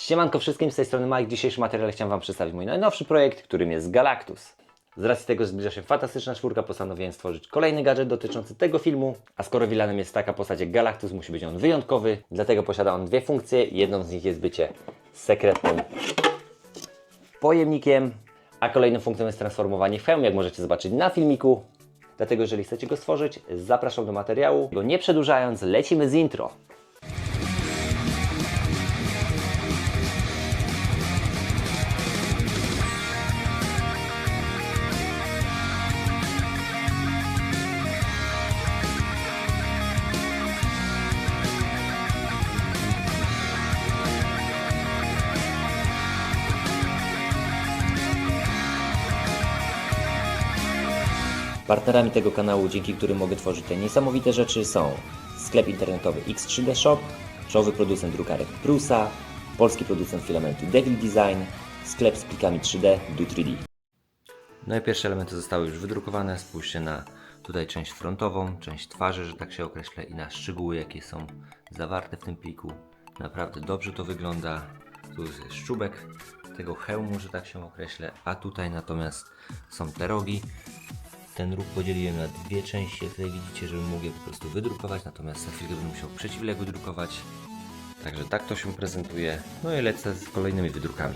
Siemanko wszystkim, z tej strony Mike. W dzisiejszym chciałem Wam przedstawić mój najnowszy projekt, którym jest Galactus. Z racji tego, że zbliża się fantastyczna czwórka, postanowiłem stworzyć kolejny gadżet dotyczący tego filmu, a skoro vilanem jest taka postać jak Galactus, musi być on wyjątkowy, dlatego posiada on dwie funkcje. Jedną z nich jest bycie sekretnym pojemnikiem, a kolejną funkcją jest transformowanie w hełm, jak możecie zobaczyć na filmiku. Dlatego jeżeli chcecie go stworzyć, zapraszam do materiału. Go nie przedłużając, lecimy z intro. Partnerami tego kanału, dzięki którym mogę tworzyć te niesamowite rzeczy są sklep internetowy X3D Shop, czołowy producent drukarek Prusa, polski producent filamentu Devil Design, sklep z plikami 3D Do 3D. No i pierwsze elementy zostały już wydrukowane. Spójrzcie na tutaj część frontową, część twarzy, że tak się określę, i na szczegóły, jakie są zawarte w tym pliku. Naprawdę dobrze to wygląda. Tu jest szczubek tego hełmu, że tak się określę, a tutaj natomiast są te rogi. Ten róg podzieliłem na dwie części, jak tutaj widzicie, żebym mógł je po prostu wydrukować, natomiast za chwilkę będę musiał przeciwległy drukować. Także tak to się prezentuje. No i lecę z kolejnymi wydrukami.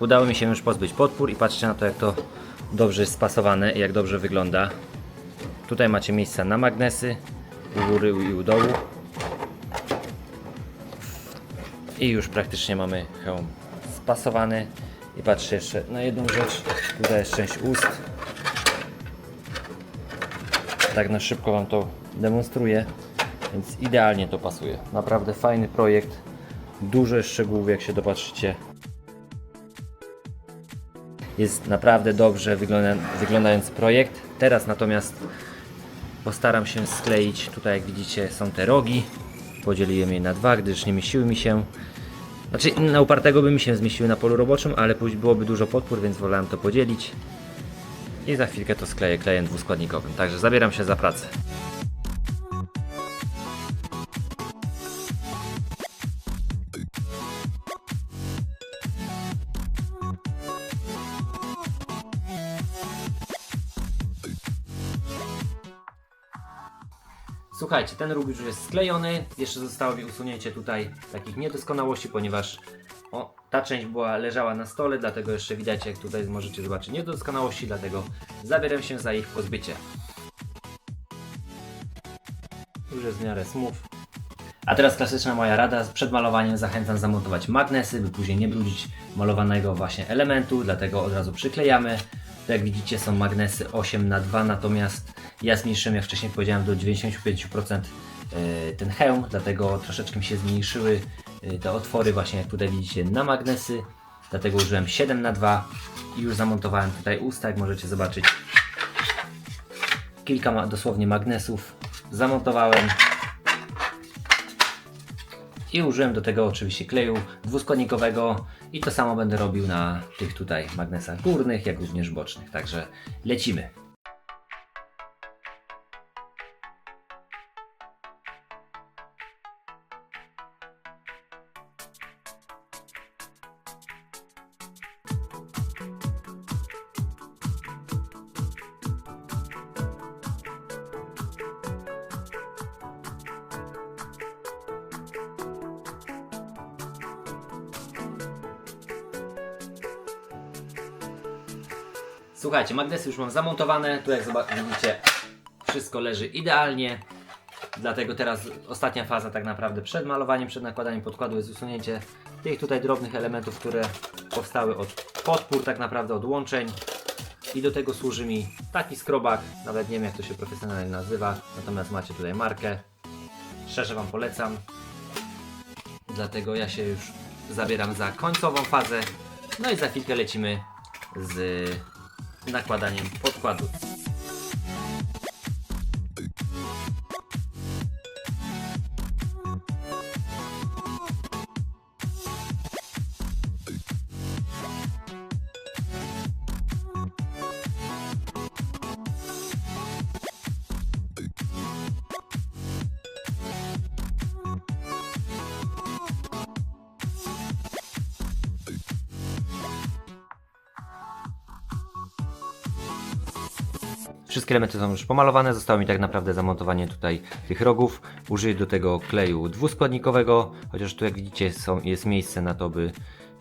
Udało mi się już pozbyć podpór i patrzcie na to, jak to dobrze jest spasowane i jak dobrze wygląda. Tutaj macie miejsca na magnesy, u góry i u dołu. I już praktycznie mamy hełm spasowany. I patrzcie jeszcze na jedną rzecz. Tutaj jest część ust. Tak na szybko Wam to demonstruję. Więc idealnie to pasuje. Naprawdę fajny projekt. Dużo szczegółów, jak się dopatrzycie. Jest naprawdę dobrze wygląda, wyglądający projekt. Teraz natomiast postaram się skleić, tutaj jak widzicie są te rogi. Podzieliłem je na dwa, gdyż nie mieściły mi się. Znaczy na upartego by mi się zmieściły na polu roboczym, ale byłoby dużo podpór, więc wolałem to podzielić. I za chwilkę to skleję klejem dwuskładnikowym. Także zabieram się za pracę. Słuchajcie, ten róg już jest sklejony. Jeszcze zostało mi usunięcie tutaj takich niedoskonałości, ponieważ o, ta część była leżała na stole, dlatego jeszcze widać, jak tutaj możecie zobaczyć niedoskonałości, dlatego zabieram się za ich pozbycie. Już jest w miarę smooth. A teraz klasyczna moja rada. Przed malowaniem zachęcam zamontować magnesy, by później nie brudzić malowanego właśnie elementu, dlatego od razu przyklejamy. Tu jak widzicie są magnesy 8 na 2 natomiast ja zmniejszyłem, jak wcześniej powiedziałem, do 95% e, ten hełm, dlatego troszeczkę mi się zmniejszyły e, te otwory właśnie jak tutaj widzicie na magnesy. Dlatego użyłem 7 na 2 i już zamontowałem tutaj usta, jak możecie zobaczyć. Kilka dosłownie magnesów zamontowałem. I użyłem do tego oczywiście kleju dwuskładnikowego i to samo będę robił na tych tutaj magnesach górnych, jak również bocznych. Także lecimy. Słuchajcie, magnesy już mam zamontowane. Tu jak zobac- widzicie, wszystko leży idealnie. Dlatego teraz ostatnia faza tak naprawdę przed malowaniem, przed nakładaniem podkładu jest usunięcie tych tutaj drobnych elementów, które powstały od podpór, tak naprawdę od łączeń. I do tego służy mi taki skrobak, nawet nie wiem jak to się profesjonalnie nazywa, natomiast macie tutaj markę. Szczerze Wam polecam. dlatego ja się już zabieram za końcową fazę. No i za chwilkę lecimy z nakładaniem podkładu. Wszystkie elementy są już pomalowane, zostało mi tak naprawdę zamontowanie tutaj tych rogów. Użyję do tego kleju dwuskładnikowego, chociaż tu jak widzicie są, jest miejsce na to, by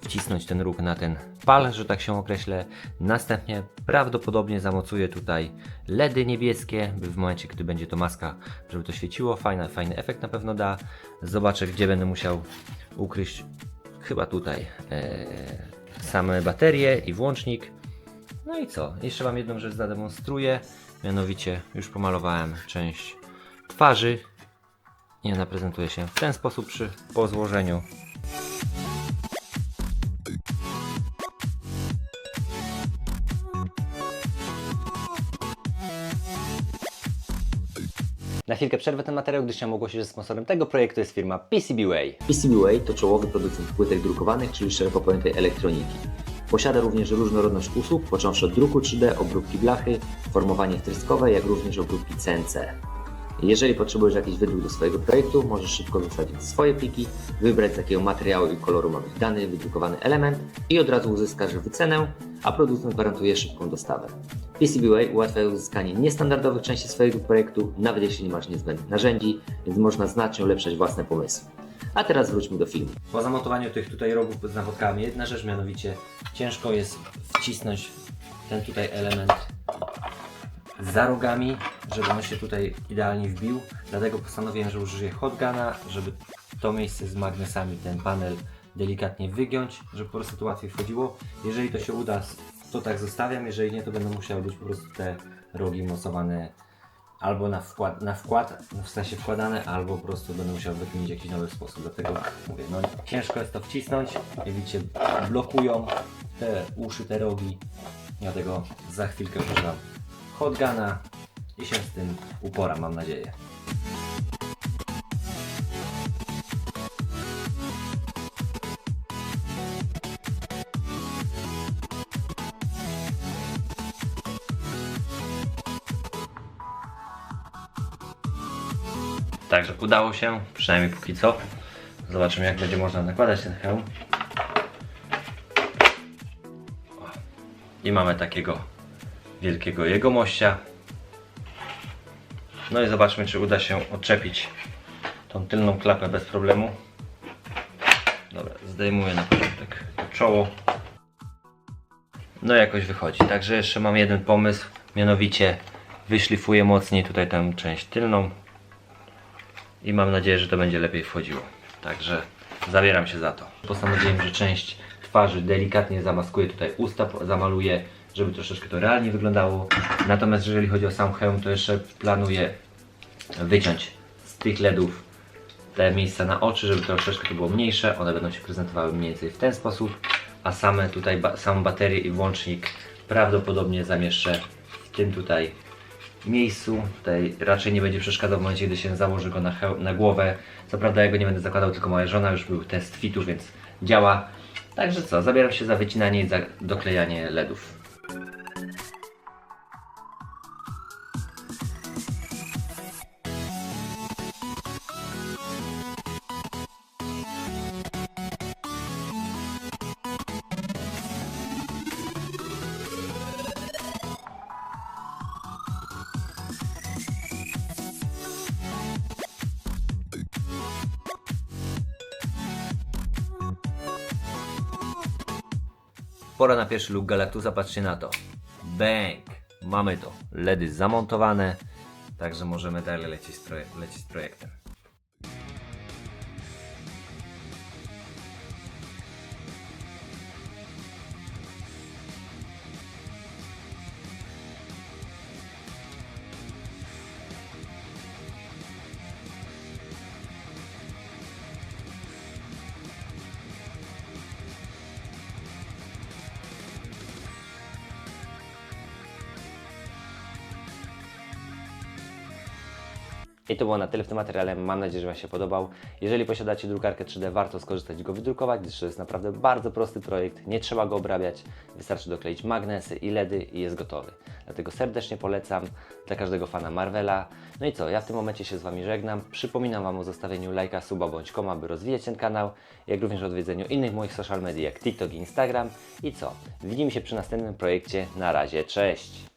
wcisnąć ten róg na ten pal, że tak się określę. Następnie prawdopodobnie zamocuję tutaj LEDy niebieskie, by w momencie, gdy będzie to maska, żeby to świeciło. Fajny, fajny efekt na pewno da. Zobaczę, gdzie będę musiał ukryć, chyba tutaj, e, same baterie i włącznik. No i co? Jeszcze Wam jedną rzecz zademonstruję. Mianowicie już pomalowałem część twarzy. I ona prezentuje się w ten sposób przy po złożeniu. Na chwilkę przerwę ten materiał, gdyż chciałem ogłosić, że sponsorem tego projektu jest firma PCBWay. PCBWay to czołowy producent płytek drukowanych, czyli szeroko pojętej elektroniki. Posiada również różnorodność usług, począwszy od druku 3D, obróbki blachy, formowanie wtryskowe, jak również obróbki CNC. Jeżeli potrzebujesz jakiś wydruk do swojego projektu, możesz szybko wysadzić swoje pliki, wybrać z jakiego materiału i koloru ma być dany wydrukowany element i od razu uzyskasz wycenę, a producent gwarantuje szybką dostawę. PCBWay ułatwia uzyskanie niestandardowych części swojego projektu, nawet jeśli nie masz niezbędnych narzędzi, więc można znacznie ulepszać własne pomysły. A teraz wróćmy do filmu. Po zamontowaniu tych tutaj rogów z nachodkami jedna rzecz, mianowicie ciężko jest wcisnąć ten tutaj element za rogami, żeby on się tutaj idealnie wbił. Dlatego postanowiłem, że użyję hotguna, żeby to miejsce z magnesami, ten panel delikatnie wygiąć, żeby po prostu to łatwiej wchodziło. Jeżeli to się uda, to tak zostawiam, jeżeli nie, to będą musiały być po prostu te rogi mocowane albo na wkład, na wkład w sensie wkładane, albo po prostu będę musiał wykminić jakiś nowy sposób. Dlatego mówię, no ciężko jest to wcisnąć. Jak widzicie, blokują te uszy, te rogi. Dlatego za chwilkę używam hotguna i się z tym uporam, mam nadzieję. Udało się, przynajmniej póki co. Zobaczymy jak będzie można nakładać ten hełm. O. I mamy takiego wielkiego jegomościa. No i zobaczmy czy uda się odczepić tą tylną klapę bez problemu. Dobra, zdejmuję na początek to czoło. No jakoś wychodzi. Także jeszcze mam jeden pomysł, mianowicie wyszlifuję mocniej tutaj tę część tylną i mam nadzieję, że to będzie lepiej wchodziło. Także zabieram się za to. Postanowiłem, że część twarzy delikatnie zamaskuję tutaj usta, zamaluję, żeby troszeczkę to realnie wyglądało. Natomiast jeżeli chodzi o sam hełm, to jeszcze planuję wyciąć z tych LEDów te miejsca na oczy, żeby troszeczkę to było mniejsze. One będą się prezentowały mniej więcej w ten sposób, a same tutaj, ba samą baterię i włącznik prawdopodobnie zamieszczę w tym tutaj miejscu. Tutaj raczej nie będzie przeszkadzał w momencie, gdy się założy go na, na głowę. Co prawda ja go nie będę zakładał, tylko moja żona, już był test fitu, więc działa. Także co, zabieram się za wycinanie i za doklejanie LEDów. Pora na pierwszy look Galactusa, patrzcie na to. Bang! Mamy to. LEDy zamontowane, także możemy dalej lecieć z, lecieć z projektem. I to było na tyle w tym materiale. Mam nadzieję, że Wam się podobał. Jeżeli posiadacie drukarkę 3D, warto skorzystać i go wydrukować, gdyż to jest naprawdę bardzo prosty projekt. Nie trzeba go obrabiać. Wystarczy dokleić magnesy i LEDy i jest gotowy. Dlatego serdecznie polecam dla każdego fana Marvela. No i co, ja w tym momencie się z Wami żegnam. Przypominam Wam o zostawieniu lajka, suba bądź koma, aby rozwijać ten kanał, jak również o odwiedzeniu innych moich social media jak TikTok i Instagram. I co, widzimy się przy następnym projekcie. Na razie, cześć!